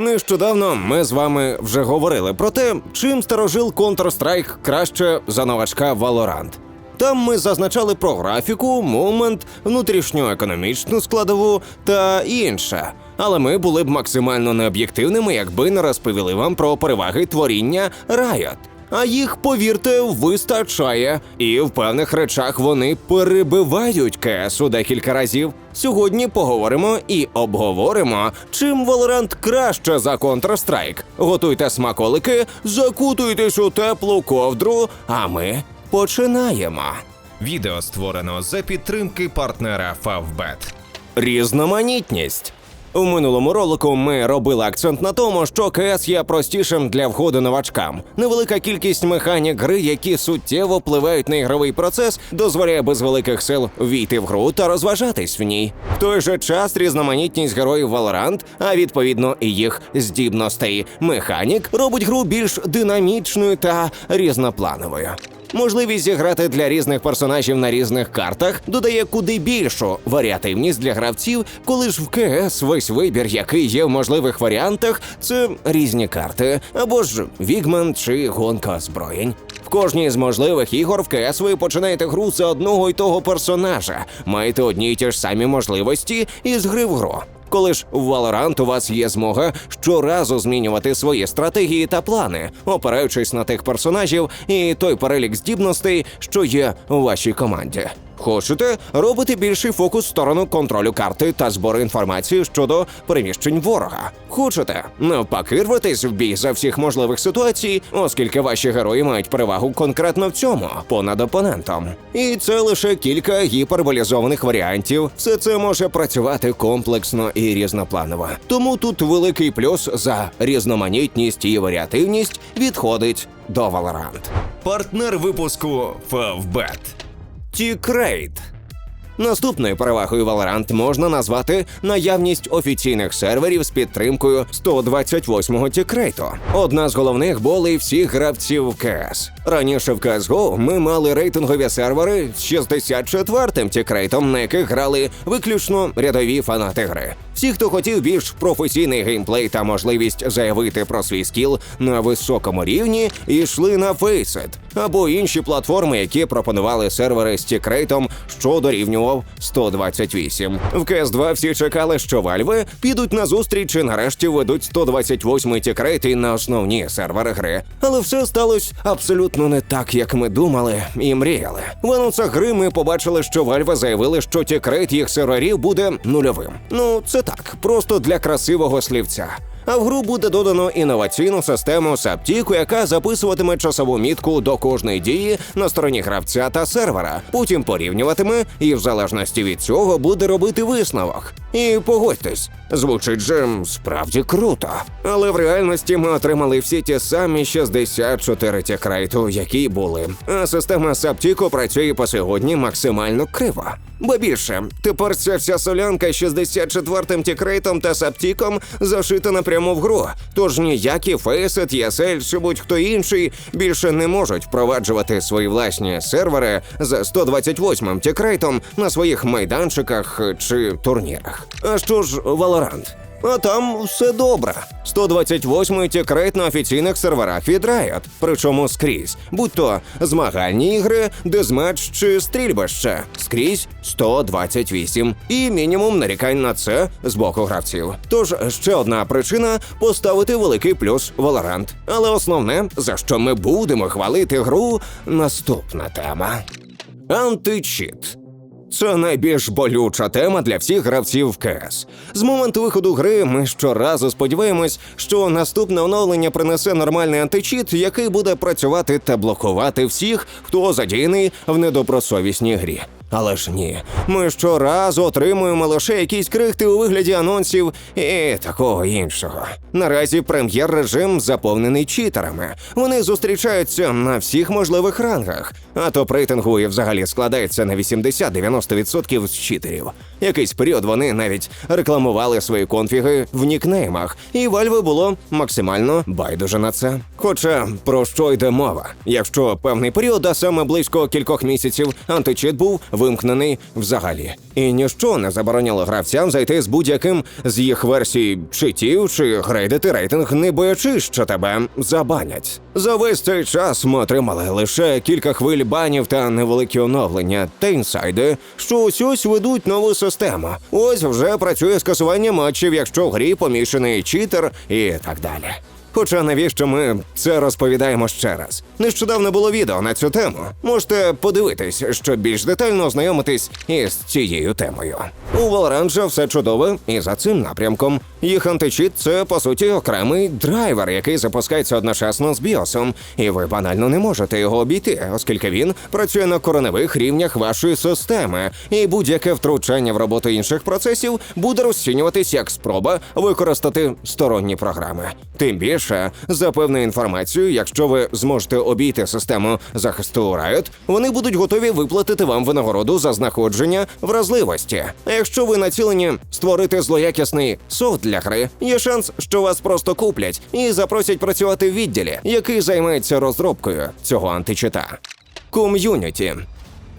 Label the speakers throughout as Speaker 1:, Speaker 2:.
Speaker 1: Нещодавно ми з вами вже говорили про те, чим старожил Counter-Strike краще за новачка Valorant. Там ми зазначали про графіку, мумент, внутрішньоекономічну складову та інше. Але ми були б максимально необ'єктивними, якби не розповіли вам про переваги творіння Riot. А їх, повірте, вистачає, і в певних речах вони перебивають КС у декілька разів. Сьогодні поговоримо і обговоримо, чим Valorant краще за Counter-Strike. Готуйте смаколики, закутуйтесь у теплу ковдру, а ми починаємо.
Speaker 2: Відео створено за підтримки партнера Favbet.
Speaker 1: Різноманітність. У минулому ролику ми робили акцент на тому, що КС є простішим для входу новачкам. Невелика кількість механік гри, які суттєво впливають на ігровий процес, дозволяє без великих сил війти в гру та розважатись в ній. В той же час різноманітність героїв Valorant, а відповідно і їх здібностей механік, робить гру більш динамічною та різноплановою. Можливість зіграти для різних персонажів на різних картах додає куди більшу варіативність для гравців, коли ж в КС весь вибір, який є в можливих варіантах, це різні карти або ж Вігмен чи гонка озброєнь. В кожній з можливих ігор в КС ви починаєте гру за одного й того персонажа, маєте одні й ті ж самі можливості із гри в гру. Коли ж в Valorant у вас є змога щоразу змінювати свої стратегії та плани, опираючись на тих персонажів і той перелік здібностей, що є у вашій команді. Хочете робити більший фокус в сторону контролю карти та збору інформації щодо переміщень ворога. Хочете навпаки рватись в бій за всіх можливих ситуацій, оскільки ваші герої мають перевагу конкретно в цьому понад опонентом. І це лише кілька гіперболізованих варіантів. Все це може працювати комплексно і різнопланово. Тому тут великий плюс за різноманітність і варіативність відходить до Valorant.
Speaker 2: Партнер випуску Favbet.
Speaker 1: Тікрейт. Наступною перевагою Valorant можна назвати наявність офіційних серверів з підтримкою 128-го тікрейту. Одна з головних болей всіх гравців КС. Раніше в CSGO ми мали рейтингові сервери з 64-м тікрейтом, на яких грали виключно рядові фанати гри. Всі, хто хотів більш професійний геймплей та можливість заявити про свій скіл на високому рівні, йшли на Faceit або інші платформи, які пропонували сервери з тікрейтом, що дорівнював 128. В cs 2 всі чекали, що вальви підуть на зустріч і нарешті ведуть 128 тікрейт і на основні сервери гри. Але все сталося абсолютно не так, як ми думали і мріяли. В анонсах гри ми побачили, що Valve заявили, що тікрейт їх серверів буде нульовим. Ну, це так, просто для красивого слівця. А в гру буде додано інноваційну систему Саптіку, яка записуватиме часову мітку до кожної дії на стороні гравця та сервера. Потім порівнюватиме і в залежності від цього буде робити висновок. І погодьтесь, звучить же справді круто. Але в реальності ми отримали всі ті самі 64 тікрейту, які були. А система Саптіко працює по сьогодні максимально криво. Бо більше, тепер ця вся солянка 64-м тікрейтом та саптіком зашита напряму в гру. Тож ніякі Faceit, ESL чи будь-хто інший більше не можуть впроваджувати свої власні сервери за 128-м тікрейтом на своїх майданчиках чи турнірах. А що ж Valorant? А там все добре. 128-й тікрейт на офіційних серверах від Riot, причому скрізь, будь то змагальні ігри, дезматч чи стрільбище. Скрізь 128. І мінімум нарікань на це з боку гравців. Тож ще одна причина поставити великий плюс Valorant. Але основне, за що ми будемо хвалити гру, наступна тема. Античіт. Це найбільш болюча тема для всіх гравців КС. З моменту виходу гри ми щоразу сподіваємось, що наступне оновлення принесе нормальний античіт, який буде працювати та блокувати всіх, хто задіяний в недобросовісній грі. Але ж ні, ми щоразу отримуємо лише якісь крихти у вигляді анонсів і такого іншого. Наразі прем'єр-режим заповнений читерами. Вони зустрічаються на всіх можливих рангах, а топ рейтингу і взагалі складається на 80-90% з читерів. Якийсь період вони навіть рекламували свої конфіги в нікнеймах, і Valve було максимально байдуже на це. Хоча про що йде мова? Якщо певний період, а саме близько кількох місяців, античит був вимкнений взагалі. І ніщо не забороняло гравцям зайти з будь-яким з їх версій читів чи грейдити рейтинг, не боячись, що тебе забанять. За весь цей час ми отримали лише кілька хвиль банів та невеликі оновлення та інсайди, що ось ведуть нову систему. Ось вже працює скасування матчів, якщо в грі помішаний читер і так далі. Хоча навіщо ми це розповідаємо ще раз? Нещодавно було відео на цю тему. Можете подивитись, щоб більш детально ознайомитись із цією темою. У Valorant все чудове і за цим напрямком. Їх античіт це по суті окремий драйвер, який запускається одночасно з біосом, і ви банально не можете його обійти, оскільки він працює на кореневих рівнях вашої системи, і будь-яке втручання в роботу інших процесів буде розцінюватись як спроба використати сторонні програми. Тим більше, за певною інформацією, якщо ви зможете обійти систему захисту Riot, вони будуть готові виплатити вам винагороду за знаходження вразливості. А якщо ви націлені створити злоякісний софт для гри, є шанс, що вас просто куплять і запросять працювати в відділі, який займається розробкою цього античита. Ком'юніті.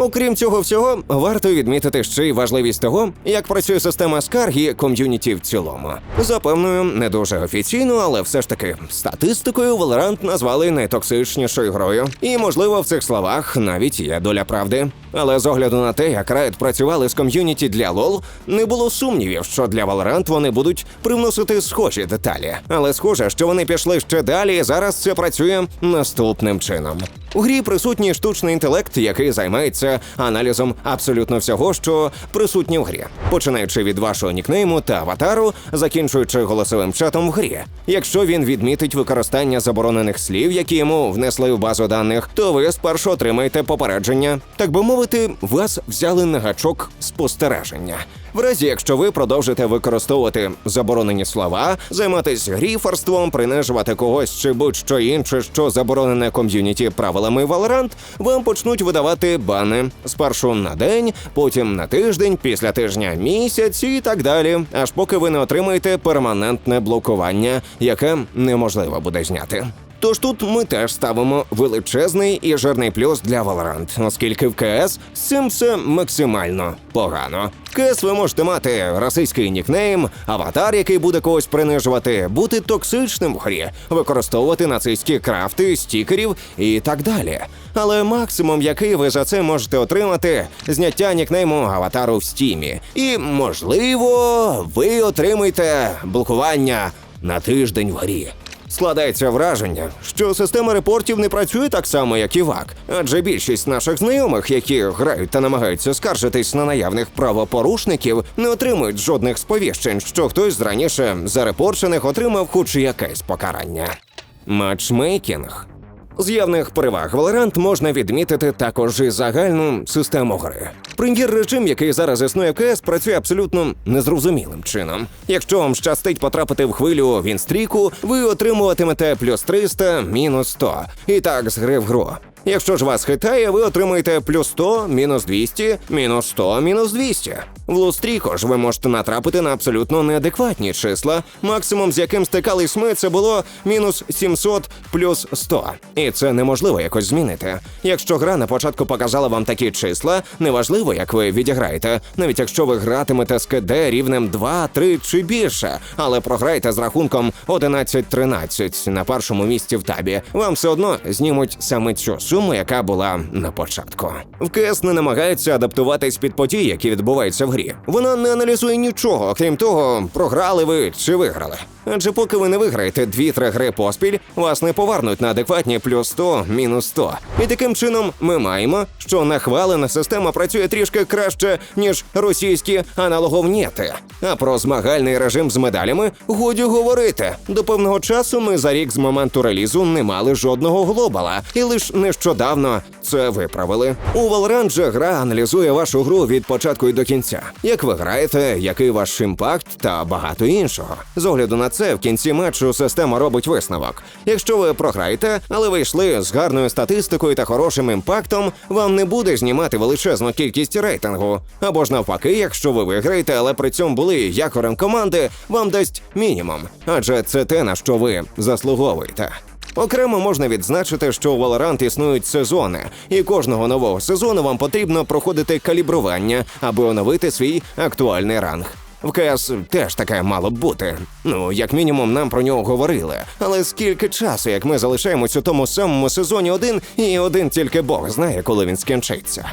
Speaker 1: Окрім цього всього, варто відмітити ще й важливість того, як працює система скарг і ком'юніті в цілому. Запевною, не дуже офіційно, але все ж таки статистикою Valorant назвали найтоксичнішою грою. І можливо в цих словах навіть є доля правди. Але з огляду на те, як Riot працювали з ком'юніті для LoL, не було сумнівів, що для Valorant вони будуть привносити схожі деталі. Але схоже, що вони пішли ще далі, і зараз це працює наступним чином. У грі присутній штучний інтелект, який займається аналізом абсолютно всього, що присутнє в грі, починаючи від вашого нікнейму та аватару, закінчуючи голосовим чатом в грі. Якщо він відмітить використання заборонених слів, які йому внесли в базу даних, то ви спершу отримаєте попередження. Так би мовити, вас взяли на гачок спостереження. В разі, якщо ви продовжите використовувати заборонені слова, займатися гріферством, принижувати когось чи будь-що інше, що заборонене ком'юніті правилами Valorant, вам почнуть видавати бани спершу на день, потім на тиждень, після тижня місяць і так далі, аж поки ви не отримаєте перманентне блокування, яке неможливо буде зняти. Тож тут ми теж ставимо величезний і жирний плюс для Valorant, оскільки в КС з цим все максимально погано. КС ви можете мати російський нікнейм, аватар, який буде когось принижувати, бути токсичним в грі, використовувати нацистські крафти, стікерів і так далі. Але максимум, який ви за це можете отримати, зняття нікнейму аватару в стімі. І можливо, ви отримаєте блокування на тиждень в грі. Складається враження, що система репортів не працює так само, як і ВАК, адже більшість наших знайомих, які грають та намагаються скаржитись на наявних правопорушників, не отримують жодних сповіщень, що хтось з раніше зарепорчених отримав хоч якесь покарання. Матчмейкінг. З явних переваг Valorant можна відмітити також і загальну систему гри. Прем'єр режим, який зараз існує в КС, працює абсолютно незрозумілим чином. Якщо вам щастить потрапити в хвилю Вінстріку, ви отримуватимете плюс 300, мінус 100. І так з гри в гру. Якщо ж вас хитає, ви отримаєте плюс 100, мінус 200, мінус 100, мінус 200. В лустріко ж ви можете натрапити на абсолютно неадекватні числа, максимум з яким стикались ми, це було мінус 700 плюс 100. І це неможливо якось змінити. Якщо гра на початку показала вам такі числа, неважливо, як ви відіграєте, навіть якщо ви гратимете з КД рівнем 2, 3 чи більше, але програєте з рахунком 11-13 на першому місці в табі, вам все одно знімуть саме цю суму, яка була на початку. В КС не намагається адаптуватись під події, які відбуваються в грі. Вона не аналізує нічого, крім того, програли ви чи виграли. Адже поки ви не виграєте дві-три гри поспіль, вас не повернуть на адекватні плюс 100, мінус 100. І таким чином ми маємо, що нахвалена система працює трішки краще, ніж російські аналоговніти. А про змагальний режим з медалями годі говорити. До певного часу ми за рік з моменту релізу не мали жодного глобала, і лише нещодавно це виправили. У Valorant же гра аналізує вашу гру від початку і до кінця. Як ви граєте, який ваш імпакт та багато іншого. З огляду на це в кінці матчу система робить висновок. Якщо ви програєте, але ви йшли з гарною статистикою та хорошим імпактом, вам не буде знімати величезну кількість рейтингу. Або ж навпаки, якщо ви виграєте, але при цьому були якорем команди, вам дасть мінімум, адже це те на що ви заслуговуєте. Окремо можна відзначити, що у Valorant існують сезони, і кожного нового сезону вам потрібно проходити калібрування, аби оновити свій актуальний ранг. В КС теж таке мало б бути. Ну, як мінімум, нам про нього говорили. Але скільки часу, як ми залишаємось у тому самому сезоні один, і один тільки Бог знає, коли він скінчиться.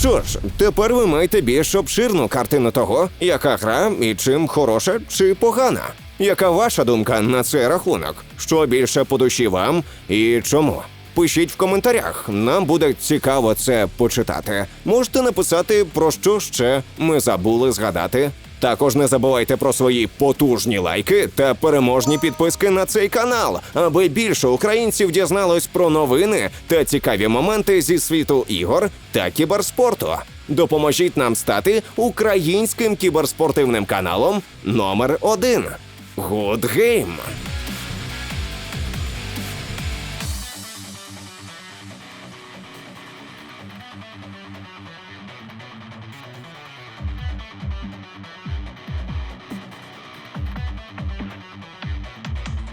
Speaker 1: Що ж, тепер ви маєте більш обширну картину того, яка гра і чим хороша чи погана. Яка ваша думка на цей рахунок? Що більше по душі вам і чому? Пишіть в коментарях, нам буде цікаво це почитати. Можете написати про що ще ми забули згадати. Також не забувайте про свої потужні лайки та переможні підписки на цей канал, аби більше українців дізналось про новини та цікаві моменти зі світу ігор та кіберспорту. Допоможіть нам стати українським кіберспортивним каналом номер один. Good Game!